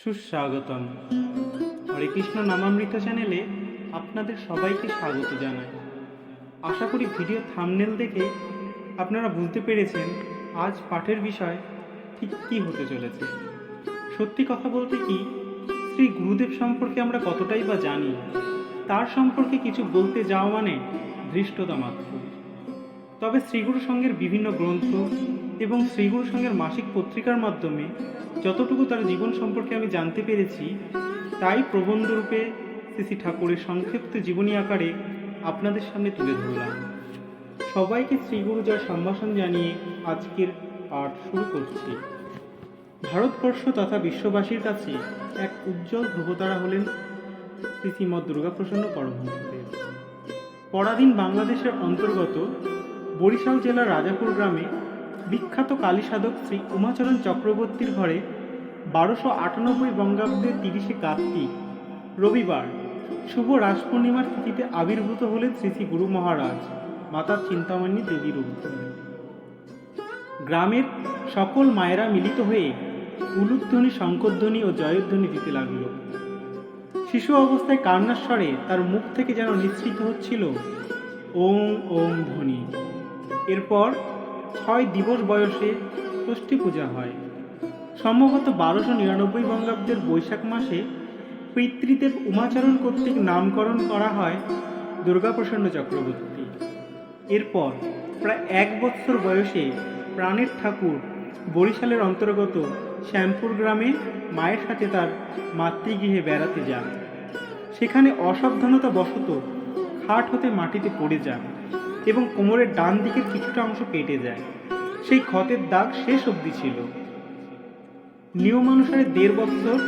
সুস্বাগতম। হরে কৃষ্ণ নামামৃত চ্যানেলে আপনাদের সবাইকে স্বাগত জানাই। আশা করি ভিডিও থামনেল দেখে আপনারা বুঝতে পেরেছেন আজ পাঠের বিষয় ঠিক কী হতে চলেছে। সত্যি কথা বলতে কি, শ্রী গুরুদেব সম্পর্কে আমরা কতটাই বা জানি, তার সম্পর্কে কিছু বলতে যাওয়া মানে ধৃষ্টতা মাত্র। তবে শ্রীগুরু সঙ্গের বিভিন্ন গ্রন্থ এবং শ্রীগুরু সঙ্গের মাসিক পত্রিকার মাধ্যমে যতটুকু তার জীবন সম্পর্কে আমি জানতে পেরেছি, তাই প্রবন্ধরূপে শ্রী ঠাকুরের সংক্ষিপ্ত জীবনী আকারে আপনাদের সামনে তুলে ধরলাম। সবাইকে শ্রীগুরু জয় সম্ভাষণ জানিয়ে আজকের পাঠ শুরু করছি। ভারতবর্ষ তথা বিশ্ববাসীর কাছে এক উজ্জ্বল ধ্রুবতারা হলেন শ্রী শ্রীমৎ দুর্গাপ্রসন্ন পরমহংসদেব। পরাধীন বাংলাদেশের অন্তর্গত বরিশাল জেলার রাজাপুর গ্রামে বিখ্যাত কালী সাধক শ্রী উমাচরণ চক্রবর্তীর ঘরে বারোশো আটানব্বই বঙ্গাব্দের তিরিশে কার্তিক, রবিবার, শুভ রাস পূর্ণিমার তিথিতে আবির্ভূত হলেন শ্রী শ্রী গুরু মহারাজ, মাতা চিন্তামণি দেবীর উদ্যোগে গ্রামের সকল মায়েরা মিলিত হয়ে উলুধ্বনি, শঙ্করধ্বনি ও জয়ধ্বনি দিতে লাগল। শিশু অবস্থায় কান্নার স্বরে তার মুখ থেকে যেন নিঃসৃত হচ্ছিল ওম ওম, ধ্বনি। এরপর ছয় দিবস বয়সে ষষ্ঠী পূজা হয়। সম্ভবত বারোশো নিরানব্বই বঙ্গাব্দের বৈশাখ মাসে পিতৃদেব উমাচরণ কর্তৃক নামকরণ করা হয় দুর্গাপ্রসন্ন চক্রবর্তী। এরপর প্রায় এক বৎসর বয়সে প্রাণের ঠাকুর বরিশালের অন্তর্গত শ্যামপুর গ্রামে মায়ের সাথে তার মাতৃগৃহে বেড়াতে যান। সেখানে অসাবধানতা বশত খাট হতে মাটিতে পড়ে যান। এবং কোমরের ডান দিকের কিছুটা অংশ কেটে যায়। সেই ক্ষতের দাগ শেষ অবধি ছিল। নিয়মানুসারে দেড় বছর,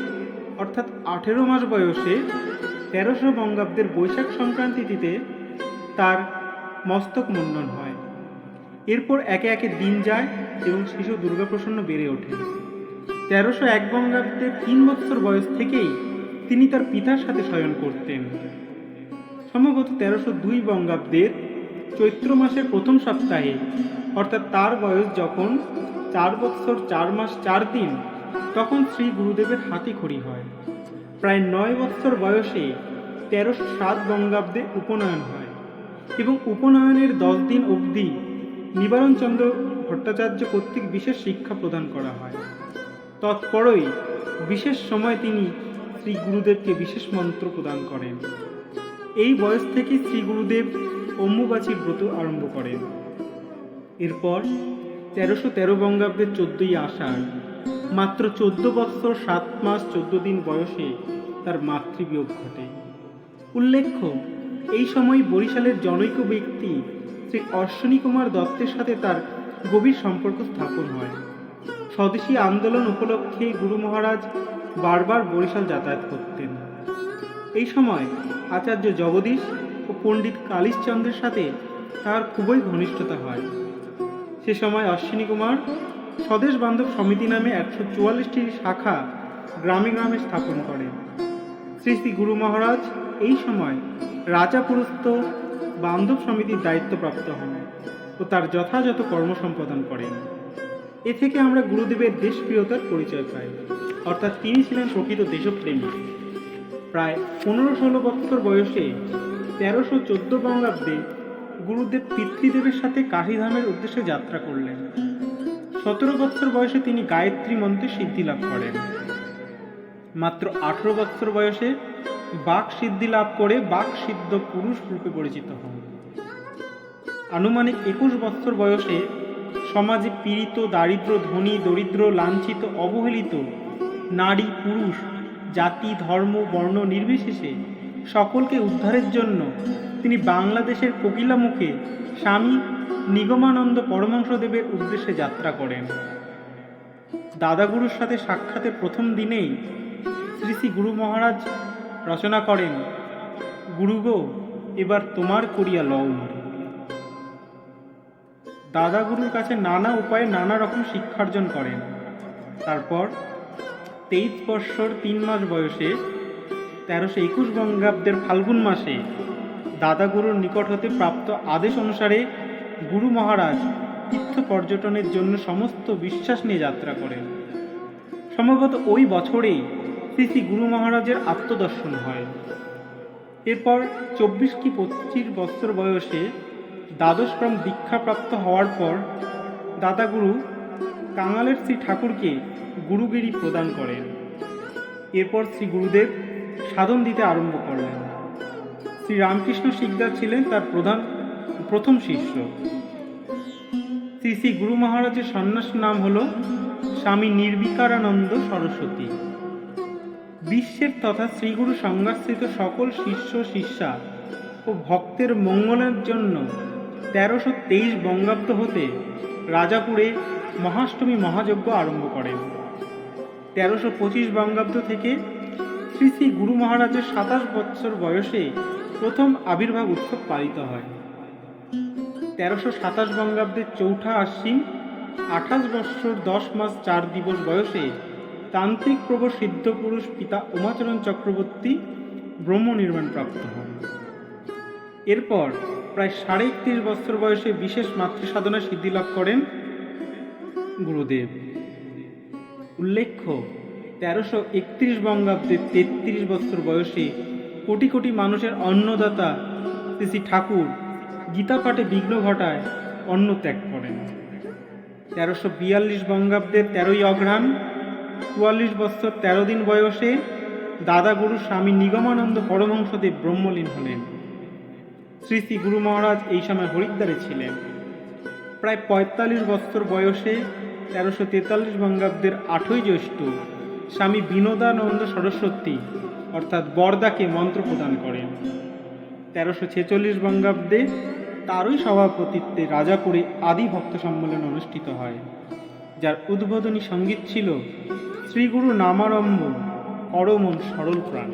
অর্থাৎ আঠেরো মাস বয়সে তেরোশো বঙ্গাব্দের বৈশাখ সংক্রান্তি তিথিতে তার মস্তক মুন্ডন হয়। এরপর একে একে দিন যায় এবং শিশু দুর্গাপ্রসন্ন বেড়ে ওঠে। তেরোশো এক বঙ্গাব্দের তিন বছর বয়স থেকেই তিনি তার পিতার সাথে শয়ন করতেন। সম্ভবত তেরোশো দুই বঙ্গাব্দের চৈত্র মাসের প্রথম সপ্তাহে, অর্থাৎ তার বয়স যখন চার বৎসর চার মাস চার দিন, তখন শ্রী গুরুদেবের হাতি খড়ি হয়। প্রায় নয় বৎসর বয়সে তেরোশো সাত গঙ্গাব্দে উপনয়ন হয় এবং উপনয়নের দশ দিন অবধি নিবারণচন্দ্র ভট্টাচার্য কর্তৃক বিশেষ শিক্ষা প্রদান করা হয়। তৎপরই বিশেষ সময় তিনি শ্রী গুরুদেবকে বিশেষ মন্ত্র প্রদান করেন। এই বয়স থেকে শ্রী গুরুদেব অম্বুবাচী ব্রত আরম্ভ করেন এরপর তেরোশো তেরো বঙ্গাব্দের চোদ্দই আষাঢ়, মাত্র চোদ্দ বৎসর সাত মাস চোদ্দ দিন বয়সে তার মাতৃবিয়োগ ঘটে। উল্লেখ্য, এই সময় বরিশালের জনৈক ব্যক্তি শ্রী অশ্বিনী কুমার দত্তের সাথে তার গভীর সম্পর্ক স্থাপন হয়। স্বদেশী আন্দোলন উপলক্ষে গুরু মহারাজ বারবার বরিশাল যাতায়াত করতেন। এই সময় আচার্য জগদীশ ও পণ্ডিত কালীশচন্দ্রের সাথে তার খুবই ঘনিষ্ঠতা হয়। সে সময় অশ্বিনী কুমার স্বদেশ বান্ধব সমিতি নামে একশো চুয়াল্লিশটি শাখা গ্রামে গ্রামে স্থাপন করেন। শ্রী শ্রী গুরু মহারাজ এই সময় রাজা পুরস্ত বান্ধব সমিতির দায়িত্বপ্রাপ্ত হন ও তার যথাযথ কর্ম সম্পাদন করেন। এ থেকে আমরা গুরুদেবের দেশপ্রিয়তার পরিচয় পাই। অর্থাৎ তিনি ছিলেন প্রকৃত দেশপ্রেমী। প্রায় পনেরো ষোলো বছর বয়সে তেরোশো চোদ্দ বঙ্গাব্দে গুরুদেব পিতৃদেবের সাথে কাশীধামের উদ্দেশ্যে যাত্রা করলেন। সতেরো বছর বয়সে তিনি গায়ত্রী মন্ত্রে সিদ্ধি লাভ করেন। মাত্র আঠেরো বছর বয়সে বাক সিদ্ধি লাভ করে বাক সিদ্ধ পুরুষ রূপে পরিচিত হন। আনুমানিক একুশ বছর বয়সে সমাজে পীড়িত, দারিদ্র, ধনী, দরিদ্র, লাঞ্ছিত, অবহেলিত নারী, পুরুষ, জাতি, ধর্ম, বর্ণ নির্বিশেষে সকলকে উদ্ধারের জন্য তিনি বাংলাদেশের কোকিলামুখে স্বামী নিগমানন্দ পরমহংসদেবের উদ্দেশ্যে যাত্রা করেন। দাদাগুরুর সাথে সাক্ষাতের প্রথম দিনেই শ্রী শ্রী গুরু মহারাজ রচনা করেন, গুরু গো, এবার তোমার করিয়া লও দাদাগুরুর কাছে নানা উপায়ে নানা রকম শিক্ষার্জন করেন। তারপর তেইশ বৎসর তিন মাস বয়সে তেরোশো একুশ বঙ্গাব্দের ফাল্গুন মাসে দাদাগুরুর নিকট হতে প্রাপ্ত আদেশ অনুসারে গুরু মহারাজ তীর্থ পর্যটনের জন্য সমস্ত বিশ্বাস নিয়ে যাত্রা করেন। সম্ভবত ওই বছরেই শ্রী শ্রী গুরু মহারাজের আত্মদর্শন হয়। এরপর চব্বিশ কি পঁচিশ বছর বয়সে দ্বাদশ ক্রম দীক্ষাপ্রাপ্ত হওয়ার পর দাদাগুরু কাঙালের শ্রী ঠাকুরকে গুরুগিরি প্রদান করেন। এরপর শ্রী গুরুদেব সাধন দিতে আরম্ভ করলেন। শ্রী রামকৃষ্ণ শিকদার ছিলেন তার প্রধান, প্রথম শিষ্য। শ্রী শ্রী গুরু মহারাজের সন্ন্যাস নাম হল স্বামী নির্বিকারানন্দ সরস্বতী। বিশ্বের তথা শ্রীগুরু সংজ্ঞাশ্রিত সকল শিষ্য শিষ্যা ও ভক্তের মঙ্গলের জন্য তেরোশো তেইশ বঙ্গাব্দ হতে রাজাপুরে মহাষ্টমী মহাযজ্ঞ আরম্ভ করেন। তেরোশো পঁচিশ বঙ্গাব্দ থেকে শ্রী শ্রী গুরু মহারাজের সাতাশ বৎসর বয়সে প্রথম আবির্ভাব উৎসব পালিত হয়। তেরোশো সাতাশ বঙ্গাব্দের চৌঠা আশ্বিন আঠাশ বৎসর দশ মাস চার দিবস বয়সে তান্ত্রিক প্রভ সিদ্ধ পুরুষ পিতা উমাচরণ চক্রবর্তী ব্রহ্ম নির্মাণ প্রাপ্ত হন। এরপর প্রায় সাড়ে একত্রিশ বছর বয়সে বিশেষ মাতৃসাধনা সিদ্ধি লাভ করেন গুরুদেব। উল্লেখ্য তেরোশো একত্রিশ বঙ্গাব্দে তেত্রিশ বছর বয়সে কোটি কোটি মানুষের অন্নদাতা শ্রী ঠাকুর গীতা পাঠে বিঘ্ন ঘটায় অন্ন ত্যাগ করেন। তেরোশো বিয়াল্লিশ বঙ্গাব্দের তেরোই অঘ্রাণ, চুয়াল্লিশ বছর তেরো দিন বয়সে দাদাগুরু স্বামী নিগমানন্দ পরমহংসদেব ব্রহ্মলীন হলেন। শ্রী শ্রী গুরু মহারাজ এই সময় হরিদ্বারে ছিলেন। প্রায় পঁয়তাল্লিশ বছর বয়সে তেরোশো তেতাল্লিশ বঙ্গাব্দের আঠই জ্যৈষ্ঠ স্বামী বিনোদানন্দ সরস্বতী, অর্থাৎ বরদাকে মন্ত্র প্রদান করেন। তেরোশো ছেচল্লিশ বঙ্গাব্দে তারই সভাপতিত্বে রাজাপুরে আদি ভক্ত সম্মেলন অনুষ্ঠিত হয়, যার উদ্বোধনী সংগীত ছিল শ্রীগুরু নামারম্ভ করমন সরল প্রাণ।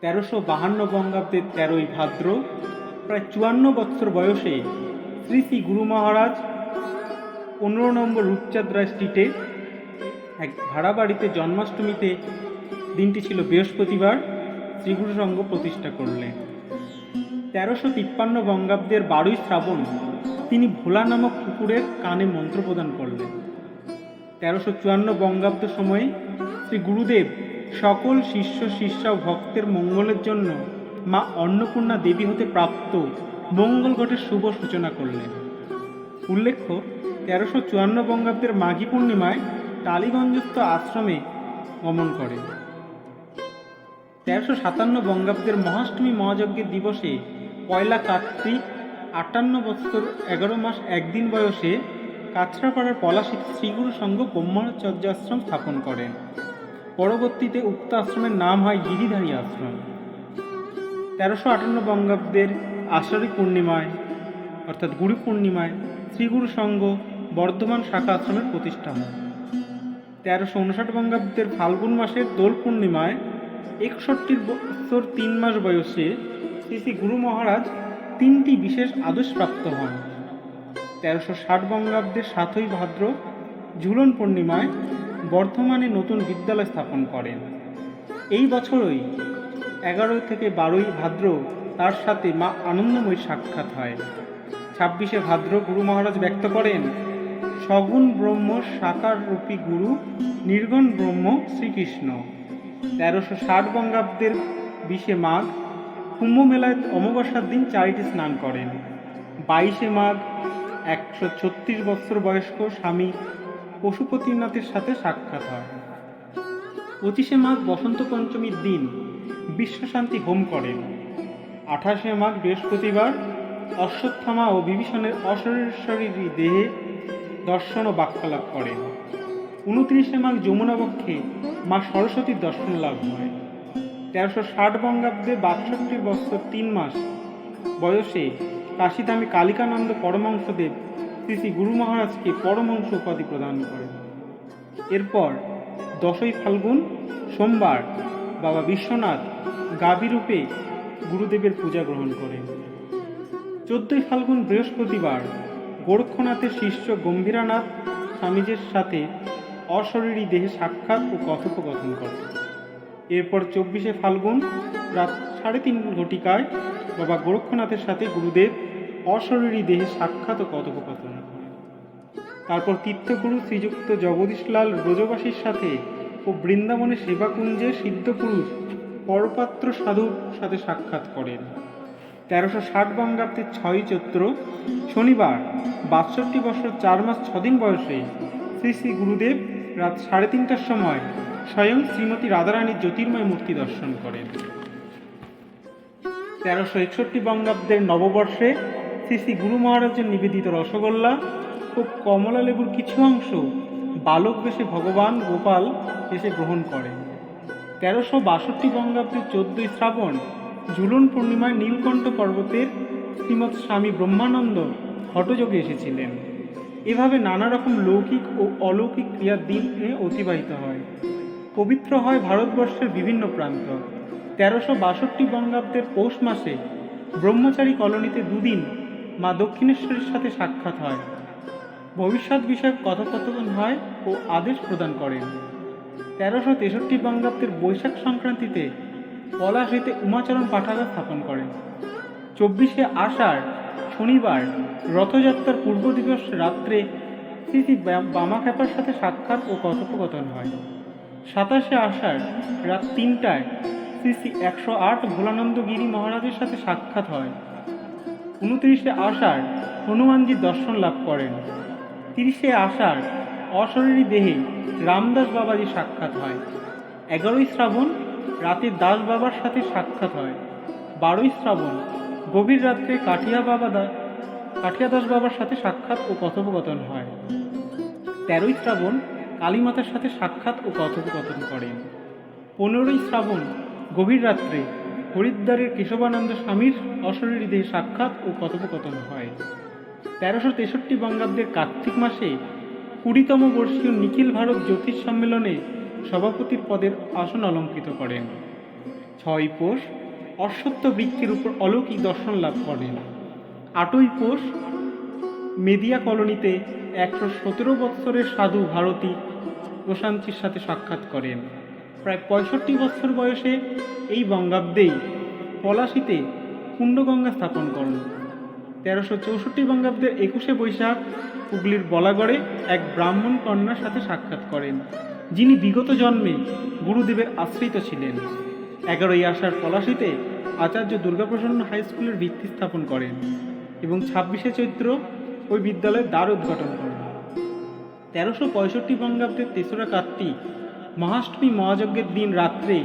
তেরোশো বাহান্ন বঙ্গাব্দের তেরোই ভাদ্র, প্রায় চুয়ান্ন বৎসর বয়সে শ্রী শ্রী গুরু মহারাজ পনেরো নম্বর রূপচাঁদ রায় স্ট্রিটে এক ভাড়া বাড়িতে জন্মাষ্টমীতে দিনটি ছিল বৃহস্পতিবার শ্রীগুরু সংঘ প্রতিষ্ঠা করলেন তেরোশো তিপ্পান্ন বঙ্গাব্দের বারোই শ্রাবণ তিনি ভোলা নামক কুকুরের কানে মন্ত্র প্রদান করলেন। তেরোশো চুয়ান্ন বঙ্গাব্দ সময়ে শ্রী গুরুদেব সকল শিষ্য, শিষ্যা ভক্তের মঙ্গলের জন্য মা অন্নপূর্ণা দেবী হতে প্রাপ্ত মঙ্গল ঘটের শুভ সূচনা করলেন। উল্লেখ্য, তেরোশো চুয়ান্ন বঙ্গাব্দের মাঘী পূর্ণিমায় টালিগঞ্জস্থ আশ্রমে গমন করেন তেরোশো সাতান্ন বঙ্গাব্দের মহাষ্টমী মহাযজ্ঞের দিবসে পয়লা কার্তিক, আটান্ন বছর, এগারো মাস, একদিন বয়সে কাছড়াপাড়ার পলাশীতে শ্রীগুরু সংঘ ব্রহ্মচর্যাশ্রম স্থাপন করেন। পরবর্তীতে উক্ত আশ্রমের নাম হয় গিরিধারী আশ্রম। তেরোশো আটান্ন বঙ্গাব্দের আষাঢ়ী পূর্ণিমায়, অর্থাৎ গুরু পূর্ণিমায়, শ্রীগুরু সংঘ বর্ধমান শাখা আশ্রমের প্রতিষ্ঠা হয়। তেরোশো উনষাট বঙ্গাব্দের ফাল্গুন মাসের দোল পূর্ণিমায় একষট্টি বছর তিন মাস বয়সে শ্রী শ্রী গুরু মহারাজ তিনটি বিশেষ আদেশ প্রাপ্ত হন। তেরোশো ষাট বঙ্গাব্দের সাতই ভাদ্র ঝুলন পূর্ণিমায় বর্ধমানে নতুন বিদ্যালয় স্থাপন করেন। এই বছরই এগারো থেকে বারোই ভাদ্র তার সাথে মা আনন্দময়ী সাক্ষাৎ হয়। ছাব্বিশে ভাদ্র গুরু মহারাজ ব্যক্ত করেন সগুণ ব্রহ্ম সাকার রূপী গুরু, নির্গুণ ব্রহ্ম শ্রীকৃষ্ণ। তেরোশো ষাট বঙ্গাব্দের বিশে মাঘ কুম্ভ মেলায় অমাবস্যার দিন চারিটি স্নান করেন। বাইশে মাঘ একশো ছত্রিশ বছর বয়স্ক স্বামী পশুপতিনাথের সাথে সাক্ষাৎ হয়। পঁচিশে মাঘ বসন্ত পঞ্চমীর দিন বিশ্বশান্তি হোম করেন। আঠাশে মাঘ বৃহস্পতিবার অশ্বত্থামা ও বিভীষণের অশরীরী দেহে দর্শন ও বাক্যালাপ করেন উনত্রিশে মাঘ যমুনা পক্ষে মা সরস্বতীর দর্শন লাভ হয়। তেরোশো ষাট বঙ্গাব্দে বাষট্টি বছর তিন মাস বয়সে কাশীধামী কালিকানন্দ পরমহংসদেব শ্রী শ্রী গুরু মহারাজকে পরমহংস উপাধি প্রদান করেন। এরপর দশই ফাল্গুন সোমবার বাবা বিশ্বনাথ গাভীরূপে গুরুদেবের পূজা গ্রহণ করেন। চোদ্দই ফাল্গুন বৃহস্পতিবার গোরক্ষনাথের শিষ্য গম্ভীরানাথ স্বামীজির সাথে অশরীরী দেহে সাক্ষাৎ ও কথোপকথন করে এরপর চব্বিশে ফাল্গুন রাত সাড়ে তিন ঘটিকায় বাবা গোরক্ষনাথের সাথে গুরুদেব অশরীরী দেহে সাক্ষাৎ ও কথোপকথন করে তারপর তীর্থগুরু শ্রীযুক্ত জগদীশলাল ব্রজবাসীর সাথে ও বৃন্দাবনের সেবাকুঞ্জে সিদ্ধপুরুষ পরপাত্র সাধুর সাথে সাক্ষাৎ করেন। তেরোশো ষাট বঙ্গাব্দের ছয়ই চৈত্র, শনিবার, বাষট্টি বছর চার মাস ছদিন বয়সে শ্রী শ্রী গুরুদেব রাত সাড়ে তিনটার সময় স্বয়ং শ্রীমতী রাধারানীর জ্যোতির্ময় মূর্তি দর্শন করেন। তেরোশো একষট্টি বঙ্গাব্দের নববর্ষে শ্রী শ্রী গুরু মহারাজের নিবেদিত রসগোল্লা ও কমলা লেবুর কিছু অংশ বালক বেশে ভগবান গোপাল এসে গ্রহণ করেন। তেরোশো বাষট্টি বঙ্গাব্দের চোদ্দই শ্রাবণ ঝুলন পূর্ণিমায় নীলকণ্ঠ পর্বতের শ্রীমৎ স্বামী ব্রহ্মানন্দ হটযোগে এসেছিলেন। এভাবে নানা রকম লৌকিক ও অলৌকিক ক্রিয়ার দিনে অতিবাহিত হয়। পবিত্র হয় ভারতবর্ষের বিভিন্ন প্রান্ত। তেরোশো বাষট্টি বঙ্গাব্দের পৌষ মাসে ব্রহ্মচারী কলোনিতে দুদিন মা দক্ষিণেশ্বরের সাথে সাক্ষাৎ হয়। ভবিষ্যৎ বিষয়ক কথোপকথন হয় ও আদেশ প্রদান করেন। তেরোশো তেষট্টি বঙ্গাব্দের বৈশাখ সংক্রান্তিতে পলাশ হইতে উমাচরণ পাঠাগার স্থাপন করেন চব্বিশে আষাঢ় শনিবার রথযাত্রার পূর্ব দিবস রাত্রে বা- বামাখ্যাপার সাথে সাক্ষাৎ ও কথোপকথন হয়। সাতাশে আষাঢ় রাত তিনটায় শ্রী শ্রী একশো আট ভোলানন্দ গিরি মহারাজের সাথে সাক্ষাৎ হয়। উনত্রিশে আষাঢ় হনুমানজির দর্শন লাভ করেন। তিরিশে আষাঢ় অশরীরী দেহে রামদাস বাবাজি সাক্ষাৎ হয়। এগারোই শ্রাবণ রাতে দাস বাবার সাথে সাক্ষাৎ হয়। বারোই শ্রাবণ, গভীর রাত্রে কাঠিয়া বাবা কাঠিয়া দাস বাবার সাথে সাক্ষাৎ ও কথোপকথন হয়। তেরোই শ্রাবণ কালীমাতার সাথে সাক্ষাৎ ও কথোপকথন করেন। পনেরোই শ্রাবণ, গভীর রাত্রে হরিদ্বারের কেশবানন্দ স্বামীর অশরীরী দেহে সাক্ষাৎ ও কথোপকথন হয়। তেরোশো তেষট্টি বঙ্গাব্দের কার্তিক মাসে কুড়িতম বর্ষীয় নিখিল ভারত জ্যোতিষ সম্মেলনে সভাপতির পদের আসন অলঙ্কৃত করেন। ছয় পোষ অশ্বত্থ বৃক্ষের উপর অলৌকিক দর্শন লাভ করেন। আটই পোষ মেদিয়া কলোনিতে একশো সতেরো বৎসরের সাধু ভারতী প্রশান্তির সাথে সাক্ষাৎ করেন। প্রায় পঁয়ষট্টি বছর বয়সে এই বঙ্গাব্দেই পলাশিতে কুণ্ডগঙ্গা স্থাপন করেন। তেরোশো চৌষট্টি বঙ্গাব্দের একুশে বৈশাখ হুগলির বলাগড়ে এক ব্রাহ্মণ কন্যার সাথে সাক্ষাৎ করেন। যিনি বিগত জন্মে গুরুদেবের আশ্রিত ছিলেন। এগারোই আষাঢ় পলাশিতে আচার্য দুর্গাপ্রসন্ন হাই স্কুলের ভিত্তি স্থাপন করেন এবং ছাব্বিশে চৈত্র ওই বিদ্যালয়ের দ্বার উদ্ঘাটন করেন। তেরোশো পঁয়ষট্টি বঙ্গাব্দের তেসরা কার্তিক মহাষ্টমী মহাযজ্ঞের দিন রাত্রে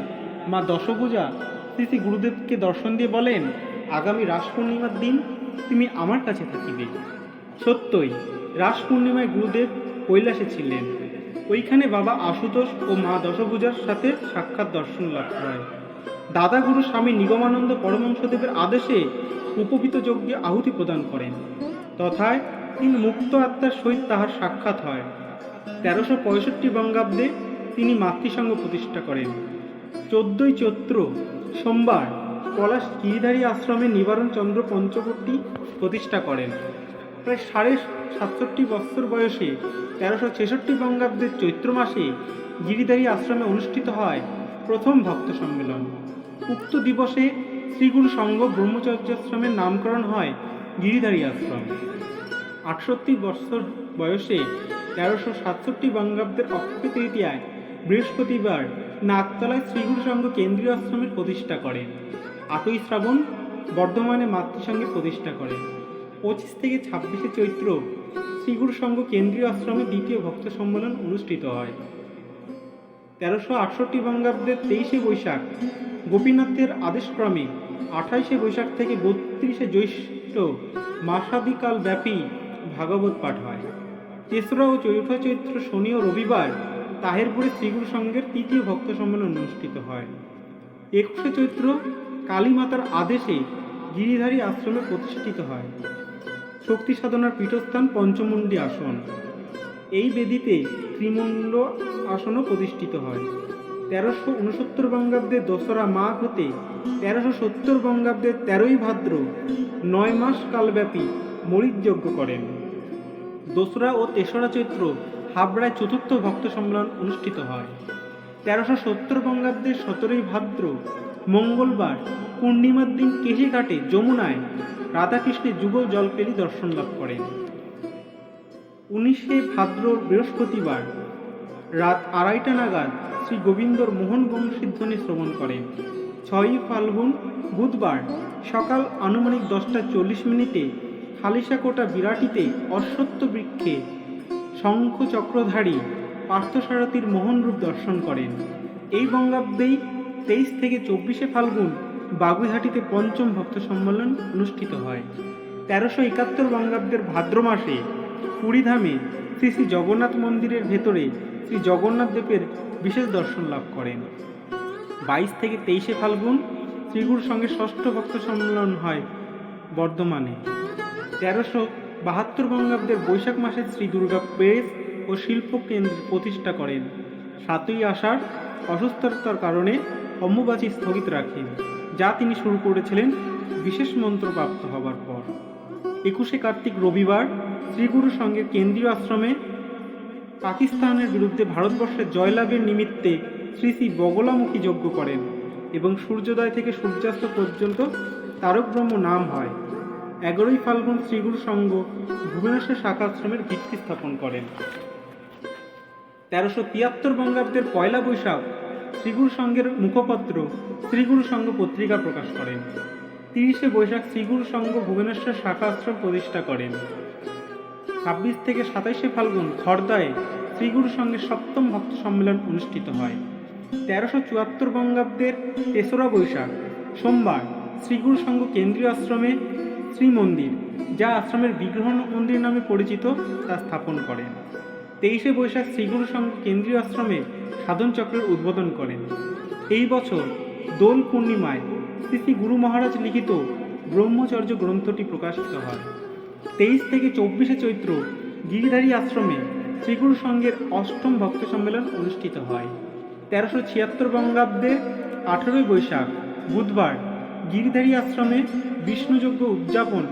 মা দশভূজা শ্রী শ্রী গুরুদেবকে দর্শন দিয়ে বলেন, আগামী রাস পূর্ণিমার দিন তুমি আমার কাছে থাকিবে। সত্যই, রাস পূর্ণিমায় গুরুদেব কৈলাসে ছিলেন। ওইখানে বাবা আশুতোষ ও মা দশভূজার সাথে সাক্ষাৎ দর্শন লাভ হয় দাদা গুরু স্বামী নিগমানন্দ পরমংশদেবের আদেশে উপবিত যজ্ঞে আহুতি প্রদান করেন। তথায় তিনি মুক্ত আত্মার সহিত তাহার সাক্ষাৎ হয়। তেরোশো পঁয়ষট্টি বঙ্গাব্দে তিনি মাতৃসংঘ প্রতিষ্ঠা করেন। চোদ্দই চৈত্র সোমবার পলাশ গিরিধারী আশ্রমে নিবারণ চন্দ্র পঞ্চবর্তী প্রতিষ্ঠা করেন। প্রায় সাড়ে সাতষট্টি বৎসর বয়সে তেরোশো ছেষট্টি বঙ্গাব্দের চৈত্র মাসে গিরিধারী আশ্রমে অনুষ্ঠিত হয় প্রথম ভক্ত সম্মেলন। উক্ত দিবসে শ্রীগুরু সংঘ ব্রহ্মচর্যাশ্রমের নামকরণ হয় গিরিধারী আশ্রম। আটষট্টি বৎসর বয়সে তেরোশো সাতষট্টি বঙ্গাব্দের অক্ষয় তৃতীয়ায় বৃহস্পতিবার নাগতলায় শ্রীগুরু সংঘ কেন্দ্রীয় আশ্রমের প্রতিষ্ঠা করেন আটই শ্রাবণ বর্ধমানে মাতৃসংঘের প্রতিষ্ঠা করেন পঁচিশ থেকে ছাব্বিশে চৈত্র শ্রীগুরু সংঘ কেন্দ্রীয় আশ্রমে দ্বিতীয় ভক্ত সম্মেলন অনুষ্ঠিত হয়। তেরোশো আটষট্টি বঙ্গাব্দের তেইশে বৈশাখ গোপীনাথের আদেশক্রমে আঠাইশে বৈশাখ থেকে বত্রিশে জ্যৈষ্ঠ মাসাদিকাল ব্যাপী ভাগবত পাঠ হয়। তেসরা ও চৌঠা চৈত্র শনি ও রবিবার তাহেরপুরে শ্রীগুরু সংঘের তৃতীয় ভক্ত সম্মেলন অনুষ্ঠিত হয়। একুশে চৈত্র কালীমাতার আদেশে গিরিধারী আশ্রমে প্রতিষ্ঠিত হয়। শক্তি সাধনার পীঠস্থান পঞ্চমুণ্ডী আসন। এই বেদিতে ত্রিমুণ্ড আসনও প্রতিষ্ঠিত হয়। তেরোশো উনসত্তর বঙ্গাব্দের দোসরা মাঘ হতে তেরোশো সত্তর বঙ্গাব্দের তেরোই ভাদ্র নয় মাস কালব্যাপী মরিচযজ্ঞ করেন। দোসরা ও তেসরা চৈত্র হাবড়ায় চতুর্থ ভক্ত সম্মেলন অনুষ্ঠিত হয়। তেরোশো সত্তর বঙ্গাব্দের সতেরোই ভাদ্র মঙ্গলবার পূর্ণিমার দিন কেশিঘাটে যমুনায়। রাধাকৃষ্ণের যুগল জলপেলি দর্শন লাভ করেন উনিশে ভাদ্র বৃহস্পতিবার রাত আড়াইটা নাগাদ শ্রী গোবিন্দর মোহন বংশীধ্বনি শ্রবণ করেন ছয়ই ফাল্গুন বুধবার সকাল আনুমানিক দশটা চল্লিশ মিনিটে হালিশাকোটা বিরাটিতে অশ্বত্থ বৃক্ষে শঙ্খ চক্রধারী পার্থসারথীর মোহন রূপ দর্শন করেন। এই বঙ্গাব্দেই তেইশ থেকে চব্বিশে ফাল্গুন বাগুইহাটিতে পঞ্চম ভক্ত সম্মেলন অনুষ্ঠিত হয়। তেরোশো একাত্তর বঙ্গাব্দের ভাদ্র মাসে পুরীধামে শ্রী শ্রী জগন্নাথ মন্দিরের ভেতরে শ্রী জগন্নাথ দেবের বিশেষ দর্শন লাভ করেন। বাইশ থেকে তেইশে ফাল্গুন শ্রীগুরুর সঙ্গে ষষ্ঠ ভক্ত সম্মেলন হয় বর্ধমানে। তেরোশো বাহাত্তর বঙ্গাব্দের বৈশাখ মাসে শ্রী দুর্গা প্রেস ও শিল্প কেন্দ্র প্রতিষ্ঠা করেন। সাতই আষাঢ় অসুস্থতার কারণে অম্বুবাচী স্থগিত রাখেন যা তিনি শুরু করেছিলেন বিশেষ মন্ত্র প্রাপ্ত হবার পর। একুশে কার্তিক রবিবার শ্রীগুরুর সঙ্গে কেন্দ্রীয় আশ্রমে পাকিস্তানের বিরুদ্ধে ভারতবর্ষের জয়লাভের নিমিত্তে শ্রী শ্রী বগলামুখী যজ্ঞ করেন এবং সূর্যোদয় থেকে সূর্যাস্ত পর্যন্ত তারক ব্রহ্ম নাম হয়। এগারোই ফাল্গুন শ্রীগুরু সংঘ ভুবনেশ্বর শাখাশ্রমের ভিত্তি স্থাপন করেন। তেরোশো তিয়াত্তর বঙ্গাব্দের পয়লা বৈশাখ শ্রীগুরু সংঘের মুখপত্র শ্রীগুরু সংঘ পত্রিকা প্রকাশ করেন। তিরিশে বৈশাখ শ্রীগুরু সংঘ ভুবনেশ্বর শাখা আশ্রম প্রতিষ্ঠা করেন। ছাব্বিশ থেকে সাতাইশে ফাল্গুন খর্দায় শ্রীগুরু সংঘের সপ্তম ভক্ত সম্মেলন অনুষ্ঠিত হয়। তেরোশো চুয়াত্তর বঙ্গাব্দের তেসরা বৈশাখ সোমবার শ্রীগুরু সংঘ কেন্দ্রীয় আশ্রমে শ্রী মন্দির যা আশ্রমের বিগ্রহ মন্দির নামে পরিচিত, তা স্থাপন করেন। তেইশে বৈশাখ শ্রীগুরু সংঘ কেন্দ্রীয় আশ্রমে সাধন চক্রের উদ্বোধন করেন। এই বছর দোল পূর্ণিমায় শ্রী গুরু মহারাজ লিখিত ব্রহ্মচর্য গ্রন্থটি প্রকাশিত হয়। তেইশ থেকে চব্বিশে চৈত্র গিরিধারী আশ্রমে শ্রীগুরু সংঘের অষ্টম ভক্ত সম্মেলন অনুষ্ঠিত হয়। তেরোশো ছিয়াত্তর বঙ্গাব্দে আঠেরোই বৈশাখ বুধবার গিরিধারী আশ্রমে বিষ্ণুযজ্ঞ উদযাপন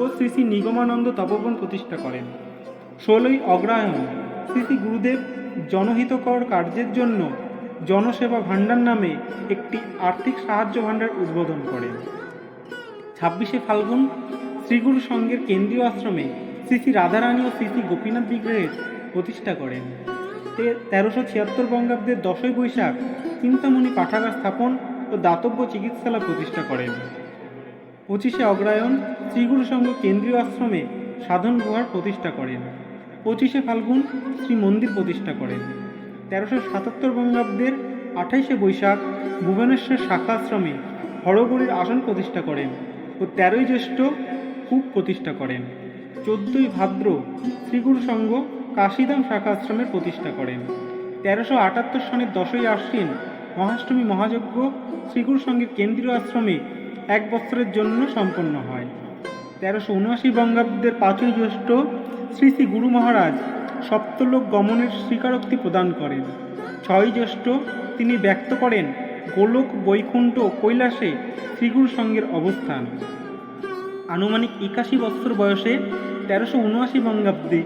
ও শ্রী শ্রী নিগমানন্দ তপবন প্রতিষ্ঠা করেন। ষোলোই অগ্রহায়ণ শ্রী শ্রী গুরুদেব জনহিতকর কার্যের জন্য জনসেবা ভাণ্ডার নামে একটি আর্থিক সাহায্য ভাণ্ডার উদ্বোধন করেন। ছাব্বিশে ফাল্গুন শ্রীগুরু সংঘের কেন্দ্রীয় আশ্রমে শ্রী শ্রী রাধারানী ও শ্রী গোপীনাথ বিগ্রহের প্রতিষ্ঠা করেন। তেরোশো ছিয়াত্তর বঙ্গাব্দের দশই বৈশাখ চিন্তামণি পাঠাগার স্থাপন ও দাতব্য চিকিৎসালয় প্রতিষ্ঠা করেন। পঁচিশে অগ্রায়ণ শ্রীগুরু সংঘ কেন্দ্রীয় আশ্রমে সাধন গুহার প্রতিষ্ঠা করেন। পঁচিশে ফাল্গুন শ্রী মন্দির প্রতিষ্ঠা করেন। তেরোশো সাতাত্তর বঙ্গাব্দের আঠাইশে বৈশাখ ভুবনেশ্বর শাখাশ্রমে হরগড়ির আসন প্রতিষ্ঠা করেন ও তেরোই জ্যৈষ্ঠ কূপ প্রতিষ্ঠা করেন। চোদ্দই ভাদ্র শ্রীগুরু সংঘ কাশীধাম শাখা আশ্রমের প্রতিষ্ঠা করেন। তেরোশো আটাত্তর সনের দশই আশ্বিন মহাষ্টমী মহাযজ্ঞ শ্রীগুরু সংঘের কেন্দ্রীয় আশ্রমে এক বছরের জন্য সম্পন্ন হয়। তেরোশো উনআশি বঙ্গাব্দের পাঁচই জ্যৈষ্ঠ শ্রী শ্রী গুরু মহারাজ সপ্তলোক গমনের স্বীকারোক্তি প্রদান করেন। ছয় জ্যৈষ্ঠ তিনি ব্যক্ত করেন গোলক বৈকুণ্ঠ কৈলাসে শ্রীগুরু সংঘের অবস্থান। আনুমানিক একাশি বৎসর বয়সে তেরোশো উনআশি বঙ্গাব্দে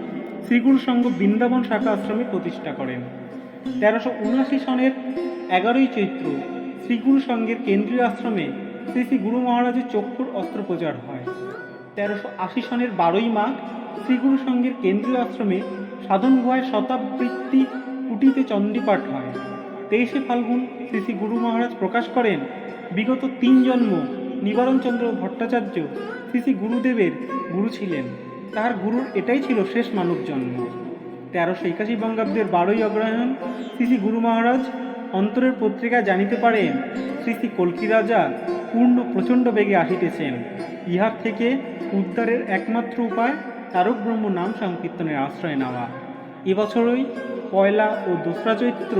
শ্রীগুরু সংঘ বৃন্দাবন শাখা আশ্রমে প্রতিষ্ঠা করেন। তেরোশো উনআশি সনের এগারোই চৈত্র শ্রীগুরু সংঘের কেন্দ্রীয় আশ্রমে শ্রী শ্রী গুরু মহারাজের চক্ষুর অস্ত্রোপচার হয়। তেরোশো আশি সনের বারোই মাঘ শ্রীগুরু সংঘের কেন্দ্রীয় আশ্রমে সাধন গুহায় শতাবৃত্তি কুটিতে চণ্ডীপাঠ হয়। তেইশে ফাল্গুন শ্রী শ্রী গুরু মহারাজ প্রকাশ করেন, বিগত তিন জন্ম নিবারণচন্দ্র ভট্টাচার্য শ্রী শ্রী গুরুদেবের গুরু ছিলেন। তার গুরুর এটাই ছিল শেষ মানব জন্ম। তেরোশো একাশি বঙ্গাব্দের বারোই অগ্রহায়ণ শ্রী শ্রী গুরু মহারাজ অন্তরের পত্রিকায় জানিতে পারেন, শ্রী শ্রী কল্কি রাজা পূর্ণ প্রচণ্ড বেগে আসিতেছেন। ইহার থেকে উদ্ধারের একমাত্র উপায় তারক ব্রহ্ম নাম সংকীর্তনের আশ্রয় নেওয়া। এবছরই পয়লা ও দোসরা চৈত্র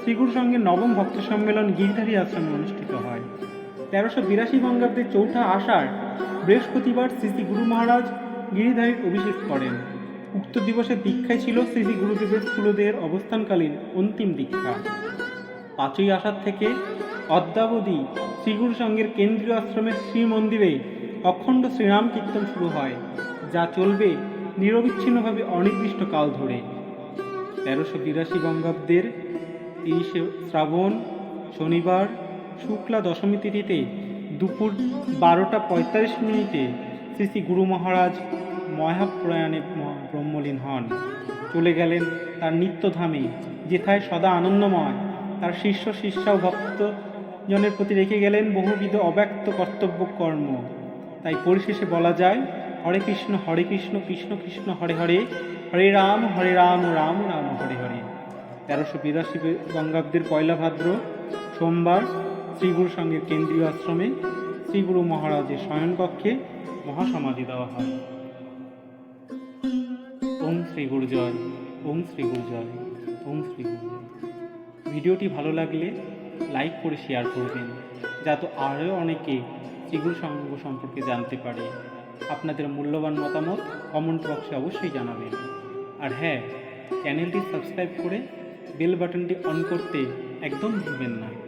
শ্রীগুরু সঙ্গে নবম ভক্ত সম্মেলন গিরিধারী আশ্রমে অনুষ্ঠিত হয়। তেরোশো বিরাশি বঙ্গাব্দের চৌঠা আষাঢ় বৃহস্পতিবার শ্রী গুরু মহারাজ গিরিধারীর অভিষেক করেন। উক্ত দিবসের দীক্ষায় ছিল শ্রী শ্রী গুরুদেবের স্থূলদেহের অবস্থানকালীন অন্তিম দীক্ষা। পাঁচই আষাঢ় থেকে অদ্যাবধি শ্রীগুরু সংঘের কেন্দ্রীয় আশ্রমের শ্রীমন্দিরে অখণ্ড শ্রীরাম কীর্তন শুরু হয়। যা চলবে নিরবিচ্ছিন্নভাবে অনির্দিষ্টকাল ধরে। তেরোশো বিরাশি বঙ্গাব্দের তিরিশে শ্রাবণ শনিবার শুক্লা দশমী তিথিতে দুপুর বারোটা পঁয়তাল্লিশ মিনিটে শ্রী শ্রী গুরু মহারাজ মহাপ্রয়াণে ব্রহ্মলীন হন। চলে গেলেন তার নিত্যধামে, যেথায় সদা আনন্দময়। তার শিষ্য শিষ্যা ভক্তজনের প্রতি রেখে গেলেন বহুবিধ অব্যক্ত কর্তব্য কর্ম তাই পরিশেষে বলা যায় হরে কৃষ্ণ হরে কৃষ্ণ কৃষ্ণ কৃষ্ণ, হরে হরে। হরে রাম হরে রাম রাম রাম, হরে হরে। তেরোশো বিরাশি বঙ্গাব্দের পয়লা ভাদ্র সোমবার শ্রীগুরু সঙ্গের কেন্দ্রীয় আশ্রমে শ্রীগুরু মহারাজের শয়নকক্ষে মহাসমাধি দেওয়া হয়। ওম শ্রী গুরু জয়, ওম শ্রী গুরু জয়, ওম শ্রী গুরু জয়। ভিডিওটি ভালো লাগলে লাইক করে শেয়ার করবেন যাতে আরও অনেকে শ্রীগুরু সঙ্গ সম্পর্কে জানতে পারে। আপনাদের মূল্যবান মতামত কমেন্ট বক্সে অবশ্যই জানাবেন। আর হ্যাঁ চ্যানেলটি সাবস্ক্রাইব করে বেল বাটনটি অন করতে একদম ভুলবেন না।